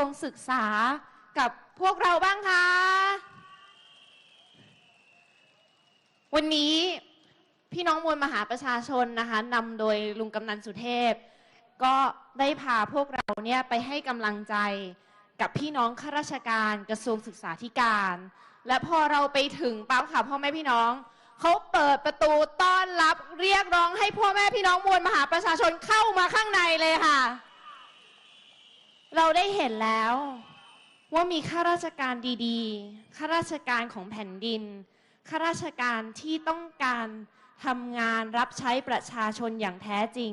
วงศึกษากับพวกเราบ้างคะ วันนี้พี่น้องมวลมหาประชาชนนะคะนำโดยลุงกำนันสุเทพ ก็ได้พาพวกเราเนี่ยไปให้กำลังใจกับพี่น้องข้าราชการกระทรวงศึกษาธิการ และพอเราไปถึงปั๊บค่ะพ่อแม่พี่น้องเขาเปิดประตูต้อนรับเรียกร้องให้พ่อแม่พี่น้องมวลมหาประชาชนเข้ามาข้างในเลยค่ะ เราได้เห็นแล้วว่ามีข้าราชการดีๆ ข้าราชการของแผ่นดิน ข้าราชการที่ต้องการทำงานรับใช้ประชาชนอย่างแท้จริง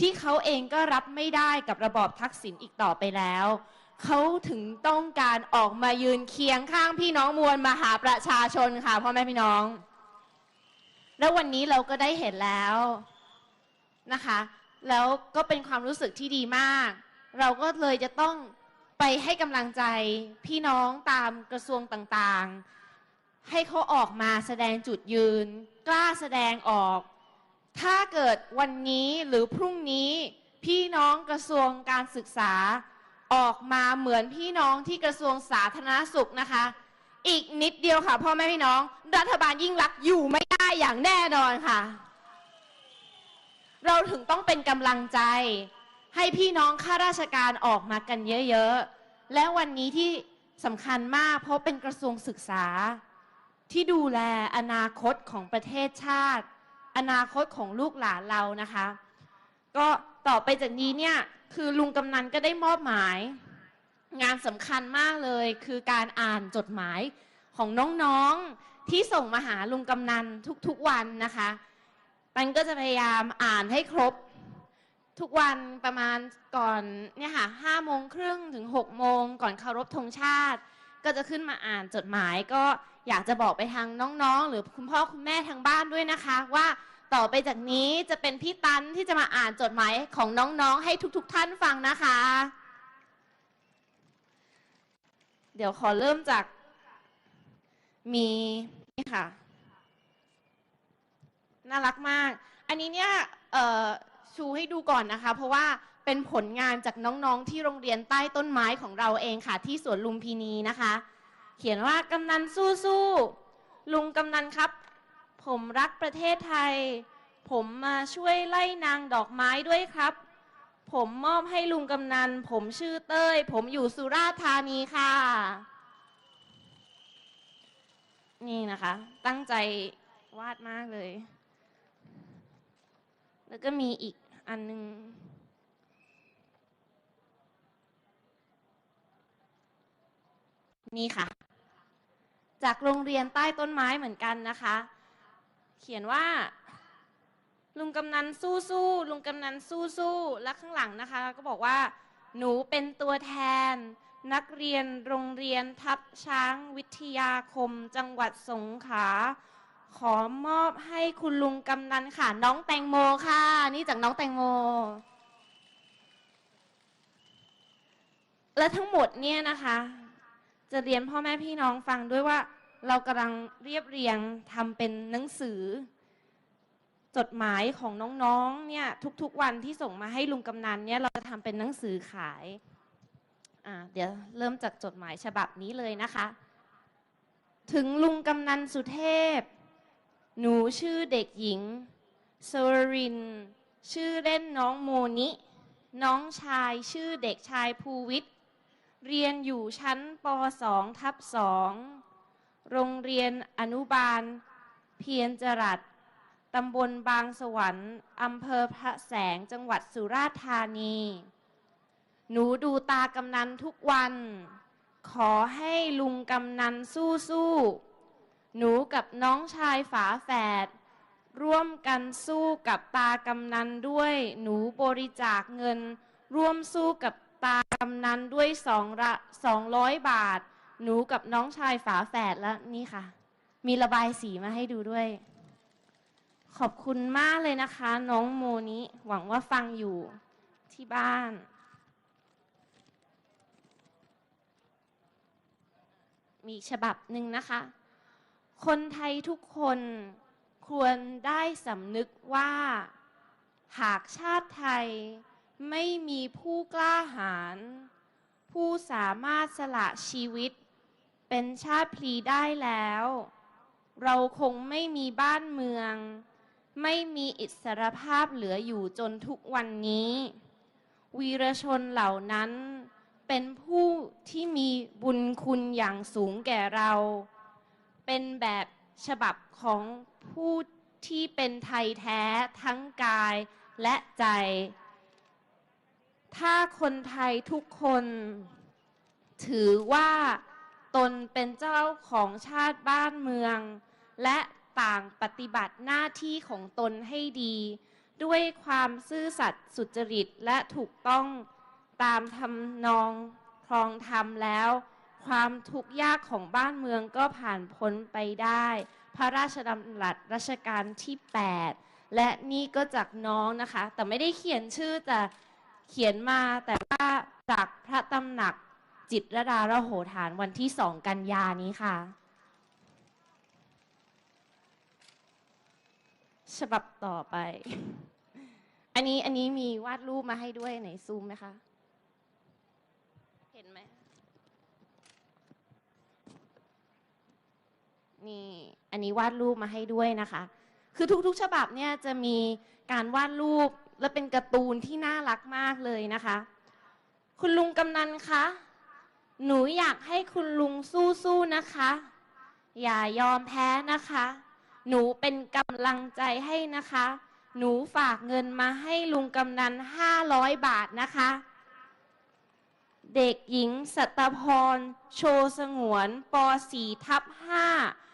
ที่เขาเองก็รับไม่ได้กับระบอบทักษิณอีกต่อไปแล้ว เขาถึงต้องการออกมายืนเคียงข้างพี่น้องมวลมหาประชาชนค่ะพ่อแม่พี่น้อง แล้ววันนี้เราก็ได้เห็นแล้วนะคะ แล้วก็เป็นความรู้สึกที่ดีมาก เราก็เลยจะต้องไปให้กำลังใจพี่น้องตามกระทรวงต่างๆ ให้เขาออกมาแสดงจุดยืน กล้าแสดงออก ถ้าเกิดวันนี้หรือพรุ่งนี้พี่น้องกระทรวงการศึกษาออกมาเหมือนพี่น้องที่กระทรวงสาธารณสุขนะคะ อีกนิดเดียวค่ะพ่อแม่พี่น้อง รัฐบาลยิ่งรักอยู่ไม่ได้อย่างแน่นอนค่ะ เราถึงต้องเป็นกำลังใจ ให้พี่น้องข้าราชการออกมากันเยอะๆ และวันนี้ที่สำคัญมาก เพราะเป็นกระทรวงศึกษา ที่ดูแลอนาคตของประเทศชาติ อนาคตของลูกหลานเรานะคะ ก็ต่อไปจากนี้เนี่ยคือลุงกำนันก็ได้มอบหมาย งานสำคัญมากเลยคือการอ่านจดหมายของน้องๆที่ส่งมาหาลุงกำนันทุกๆวันนะคะปันก็จะพยายามอ่านให้ครบ ทุกวันประมาณก่อนเนี่ยค่ะห้าโมงครึ่งถึงหกโมงก่อนเคารพธงชาติ ก็จะขึ้นมาอ่านจดหมายก็อยากจะบอกไปทางน้องๆ หรือคุณพ่อคุณแม่ทางบ้านด้วยนะคะ ว่าต่อไปจากนี้จะเป็นพี่ตันที่จะมาอ่านจดหมายของน้องๆ ให้ทุกๆท่านฟังนะคะ เดี๋ยวขอเริ่มจากมีนี่ค่ะ น่ารักมาก อันนี้เนี่ยเอ่อ ชูให้ดูก่อนนะคะ เพราะว่าเป็นผลงานจากน้องๆที่โรงเรียนใต้ต้นไม้ของเราเองค่ะ ที่สวนลุมพินีนะคะ เขียนว่ากำนันสู้ๆลุงกำนันครับ ผมรักประเทศไทย ผมมาช่วยไล่นางดอกไม้ด้วยครับ ผมมอบให้ลุงกำนัน ผมชื่อเต้ย ผมอยู่สุราษฎร์ธานีค่ะ นี่นะคะ ตั้งใจวาดมากเลย แล้วก็มีอีก อันหนึ่งนี่ค่ะ จากโรงเรียนใต้ต้นไม้เหมือนกันนะคะ เขียนว่า ลุงกำนันสู้สู้ลุงกำนันสู้สู้และข้างหลังนะคะ ก็บอกว่า หนูเป็นตัวแทน นักเรียนโรงเรียนทับช้างวิทยาคม จังหวัดสงขลา ขอมอบให้คุณลุงกำนันค่ะ น้องแตงโมค่ะ นี่จากน้องแตงโม และทั้งหมดเนี่ยนะคะ จะเรียนพ่อแม่พี่น้องฟังด้วยว่าเรากำลังเรียบเรียงทำเป็นหนังสือ จดหมายของน้องๆเนี่ยทุกๆวันที่ส่งมาให้ลุงกำนันเนี่ยเราจะทำเป็นหนังสือขายเดี๋ยวเริ่มจากจดหมายฉบับนี้เลยนะคะ ถึงลุงกำนันสุเทพ หนูชื่อเด็กหญิงโซริน ชื่อเล่นน้องโมนิ น้องชายชื่อเด็กชายภูวิทย์ เรียนอยู่ชั้นป .2 ทับ2โรงเรียนอนุบาล เพียรจรัสตำบลบางสวรรค์อำเภอพระแสงจังหวัดสุราษฎร์ธานี หนูดูตากำนันทุกวัน ขอให้ลุงกำนันสู้สู้ๆ หนูกับน้องชายฝาแฝดร่วมกันสู้กับตากำนันด้วย หนูบริจาคเงิน ร่วมสู้กับตากำนันด้วยสองละสองร้อยบาท หนูกับน้องชายฝาแฝดแล้วนี่ค่ะ มีระบายสีมาให้ดูด้วย ขอบคุณมากเลยนะคะ น้องโมนิหวังว่าฟังอยู่ที่บ้านมีฉบับหนึ่งนะคะ คนไทยทุกคนควรได้สำนึกว่า หากชาติไทยไม่มีผู้กล้าหาญผู้สามารถสละชีวิต เป็นชาติพลีได้แล้ว เราคงไม่มีบ้านเมือง ไม่มีอิสรภาพเหลืออยู่จนทุกวันนี้ วีรชนเหล่านั้นเป็นผู้ที่มีบุญคุณอย่างสูงแก่เรา เป็นแบบฉบับของผู้ที่เป็นไทยแท้ทั้งกายและใจ ถ้าคนไทยทุกคนถือว่าตนเป็นเจ้าของชาติบ้านเมือง และต่างปฏิบัติหน้าที่ของตนให้ดี ด้วยความซื่อสัตย์สุจริตและถูกต้องตามทำนองครองธรรมแล้ว ความทุกข์ยากของบ้านเมืองก็ผ่านพ้นไปได้ พระราชดำรัสรัชกาลที่ 8 และนี่ก็จากน้องนะคะ แต่ไม่ได้เขียนชื่อแต่เขียนมาแต่ว่าจากพระตำหนักจิตรดาระโหฐานวันที่สองกันยานี้ค่ะ ฉบับต่อไป อันนี้อันนี้มีวาดรูปมาให้ด้วยไหนซูมไหมคะ เห็นไหม นี่อันนี้วาดรูปมาให้ด้วยนะคะ คือทุกๆ ฉบับเนี่ยจะมีการวาดรูปและเป็นการ์ตูนที่น่ารักมากเลยนะคะ คุณลุงกำนันคะหนูอยากให้คุณลุงสู้ๆนะคะ อย่ายอมแพ้นะคะ หนูเป็นกำลังใจให้นะคะ หนูฝากเงินมาให้ลุงกำนัน500บาทนะคะ เด็กหญิงสัตพร โชสงวนป .4 ทับ5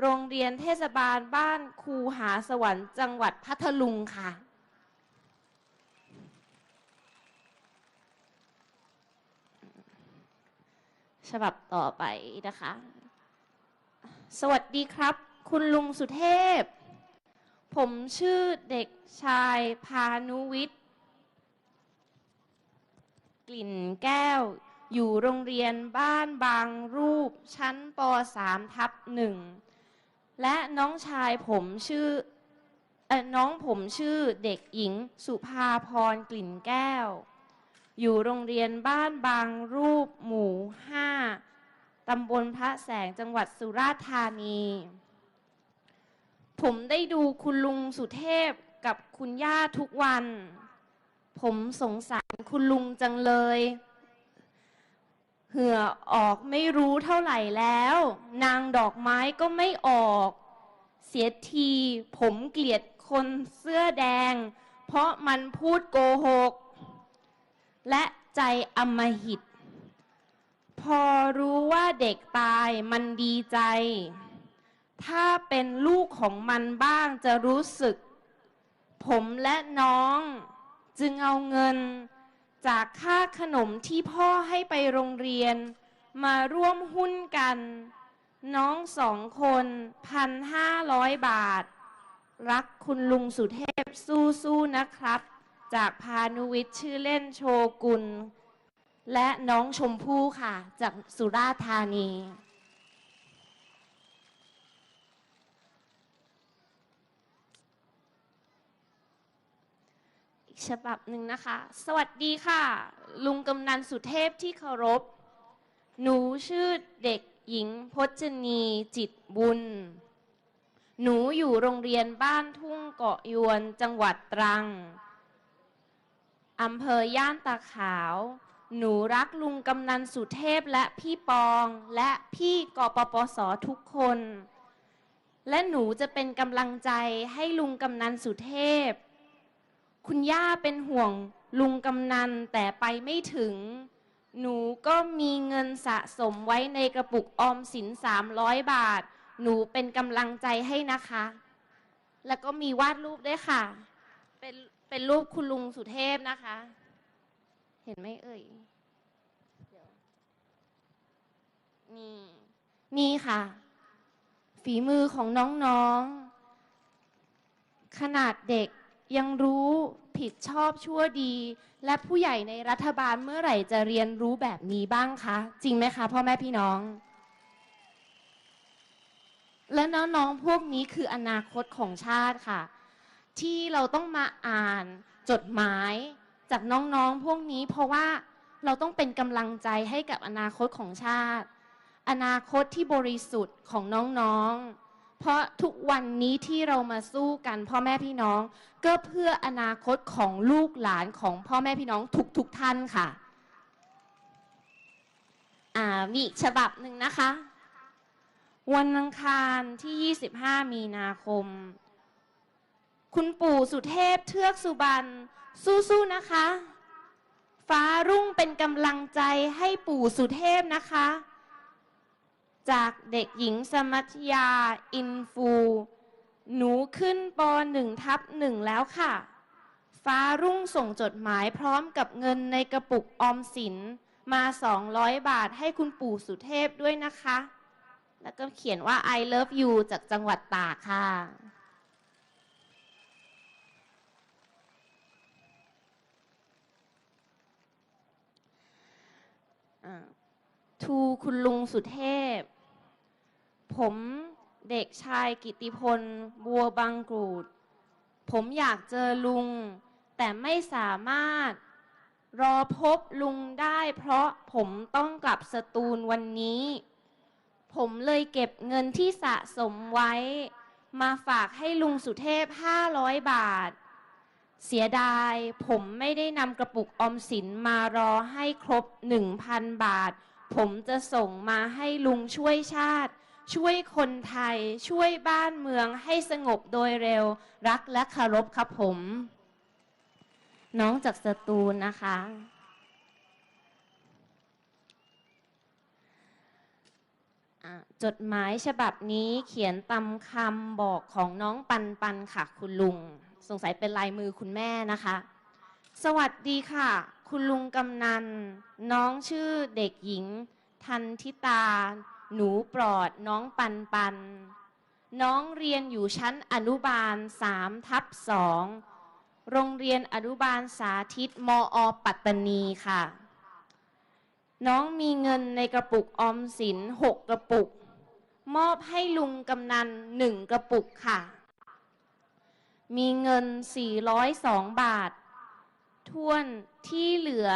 โรงเรียนเทศบาลบ้านคูหาสวรรค์จังหวัดพัทลุงค่ะ ฉบับต่อไปนะคะ สวัสดีครับ คุณลุงสุเทพ ผมชื่อเด็กชายพานุวิทย์ กลิ่นแก้ว อยู่โรงเรียนบ้านบางรูป ชั้นป .3 ทับหนึ่ง และน้องชายผมชื่อเออน้องผมชื่อเด็กหญิงสุภาพรกลิ่นแก้ว อยู่โรงเรียนบ้านบางรูปหมู่5ตำบลพระแสงจังหวัดสุราษฎร์ธานี ผมได้ดูคุณลุงสุเทพกับคุณย่าทุกวัน ผมสงสารคุณลุงจังเลย เหื่อออกไม่รู้เท่าไหร่แล้ว นางดอกไม้ก็ไม่ออก เสียทีผมเกลียดคนเสื้อแดง เพราะมันพูดโกหก และใจอำมหิต พอรู้ว่าเด็กตายมันดีใจ ถ้าเป็นลูกของมันบ้างจะรู้สึก ผมและน้องจึงเอาเงิน จากค่าขนมที่พ่อให้ไปโรงเรียน มาร่วมหุ้นกัน น้องสองคนพันห้าร้อยบาท รักคุณลุงสุเทพสู้ๆนะครับ จากพานุวิทย์ชื่อเล่นโชกุล และน้องชมพู่ค่ะ จากสุราษฎร์ธานี กฉบับหนึ่งนะคะ สวัสดีค่ะ ลุงกำนันสุเทพที่เคารพ หนูชื่อเด็กหญิงพจนีจิตบุญ หนูอยู่โรงเรียนบ้านทุ่งเกาะยวนจังหวัดตรังอำเภอย่านตาขาว หนูรักลุงกำนันสุเทพและพี่ปองและพี่กปปสทุกคน และหนูจะเป็นกำลังใจให้ลุงกำนันสุเทพ คุณย่าเป็นห่วงลุงกำนันแต่ไปไม่ถึง หนูก็มีเงินสะสมไว้ในกระปุกออมสิน300บาท หนูเป็นกำลังใจให้นะคะ แล้วก็มีวาดรูปด้วยค่ะ เป็นเป็นรูปคุณลุงสุเทพนะคะ เห็นไหมเอ่ยนี่ นี่ค่ะ ฝีมือของน้องๆ ขนาดเด็ก ยังรู้ผิดชอบชั่วดี และผู้ใหญ่ในรัฐบาลเมื่อไหร่จะเรียนรู้แบบนี้บ้างคะ จริงไหมคะพ่อแม่พี่น้อง และน้องๆพวกนี้คืออนาคตของชาติค่ะ ที่เราต้องมาอ่านจดหมายจากน้องๆพวกนี้ เพราะว่าเราต้องเป็นกำลังใจให้กับอนาคตของชาติ อนาคตที่บริสุทธิ์ของน้องๆ เพราะทุกวันนี้ที่เรามาสู้กันพ่อแม่พี่น้อง ก็เพื่ออนาคตของลูกหลานของพ่อแม่พี่น้องทุกๆทท่านค่ะ อ่ามีฉบับหนึ่งนะคะ วันอังคารที่ 25 มีนาคม คุณปู่สุเทพเทือกสุบรรณสู้ๆนะคะ ฟ้ารุ่งเป็นกำลังใจให้ปู่สุเทพนะคะ จากเด็กหญิงสมัชยา อินฟู หนูขึ้นปหนึ่งทับหนึ่งแล้วค่ะ ฟ้ารุ่งส่งจดหมายพร้อมกับเงินในกระปุกออมสินมา 200 บาทให้คุณปู่สุเทพด้วยนะคะ แล้วก็เขียนว่า I love you จากจังหวัดตากค่ะ ทูคุณลุงสุเทพ ผมเด็กชายกิติพล บัวบางกรูด ผมอยากเจอลุง แต่ไม่สามารถรอพบลุงได้เพราะผมต้องกลับสตูลวันนี้ ผมเลยเก็บเงินที่สะสมไว้ มาฝากให้ลุงสุเทพ 500 บาท เสียดายผมไม่ได้นำกระปุกออมสินมารอให้ครบ 1,000 บาท ผมจะส่งมาให้ลุงช่วยชาติ ช่วยคนไทยช่วยบ้านเมืองให้สงบโดยเร็ว รักและคารพครับผม น้องจากสตูลนะคะ จดหมายฉบับนี้เขียนตามคำบอกของน้องปันปันค่ะ คุณลุง สงสัยเป็นลายมือคุณแม่นะคะ สวัสดีค่ะ คุณลุงกำนัน น้องชื่อเด็กหญิง ทันทิตา หนูปลอดน้องปันปัน น้องเรียนอยู่ชั้นอนุบาล3ทับ2โรงเรียนอนุบาลสาธิตมอ ปัตตานีค่ะ น้องมีเงินในกระปุกออมสินหกกระปุก มอบให้ลุงกำนันหนึ่งกระปุกค่ะ มีเงิน 402 บาททวนที่เหลือ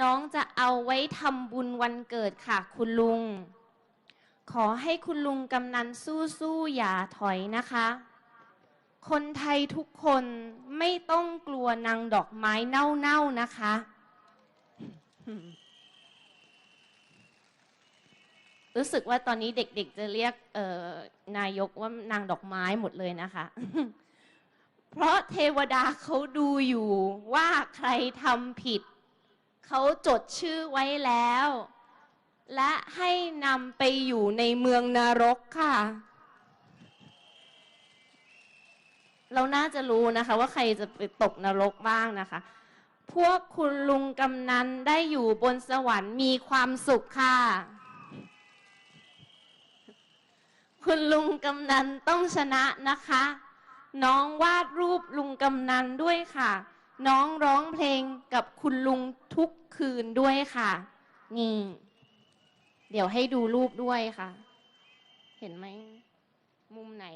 น้องจะเอาไว้ทำบุญวันเกิดค่ะ คุณลุง ขอให้คุณลุงกำนันสู้ๆอย่าถอยนะคะ คนไทยทุกคนไม่ต้องกลัวนางดอกไม้เน่าๆนะคะ รู้สึกว่าตอนนี้เด็กๆจะเรียกนายกว่านางดอกไม้หมดเลยนะคะ เพราะเทวดาเขาดูอยู่ว่าใครทำผิด เขาจดชื่อไว้แล้ว และให้นำไปอยู่ในเมืองนรกค่ะ เราน่าจะรู้นะคะ ว่าใครจะไปตกนรกบ้างนะคะ พวกคุณลุงกำนันได้อยู่บนสวรรค์มีความสุขค่ะ คุณลุงกำนันต้องชนะนะคะ น้องวาดรูปลุงกำนันด้วยค่ะ น้องร้องเพลงกับคุณลุงทุกคืนด้วยค่ะ นี่ เดี๋ยวให้ดูรูปด้วยค่ะ เห็นไหม มุมไหน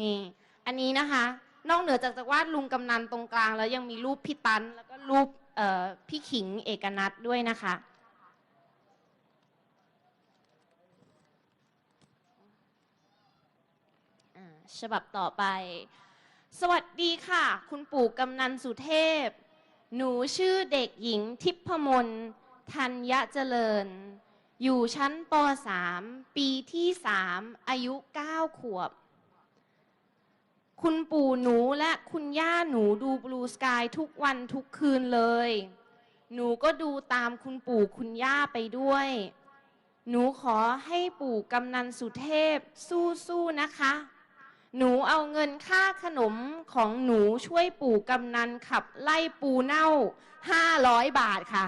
นี่ อันนี้นะคะ นอกเหนือจากจะวาดลุงกำนันตรงกลาง แล้วยังมีรูปพี่ตัน แล้วก็รูปพี่ขิงเอกนัทด้วยนะคะอ่าฉบับต่อไป สวัสดีค่ะ คุณปู่กำนันสุเทพ หนูชื่อเด็กหญิงทิพมน ธัญเจริญ อยู่ชั้นป .3 ปีที่ 3 อายุ 9 ขวบ คุณปู่หนูและคุณย่าหนูดูบลูสกายทุกวันทุกคืนเลย หนูก็ดูตามคุณปู่คุณย่าไปด้วย หนูขอให้ปู่กำนันสุเทพสู้ๆนะคะหนูเอาเงินค่าขนมของหนูช่วยปู่กำนันขับไล่ปูเน่า500บาทค่ะ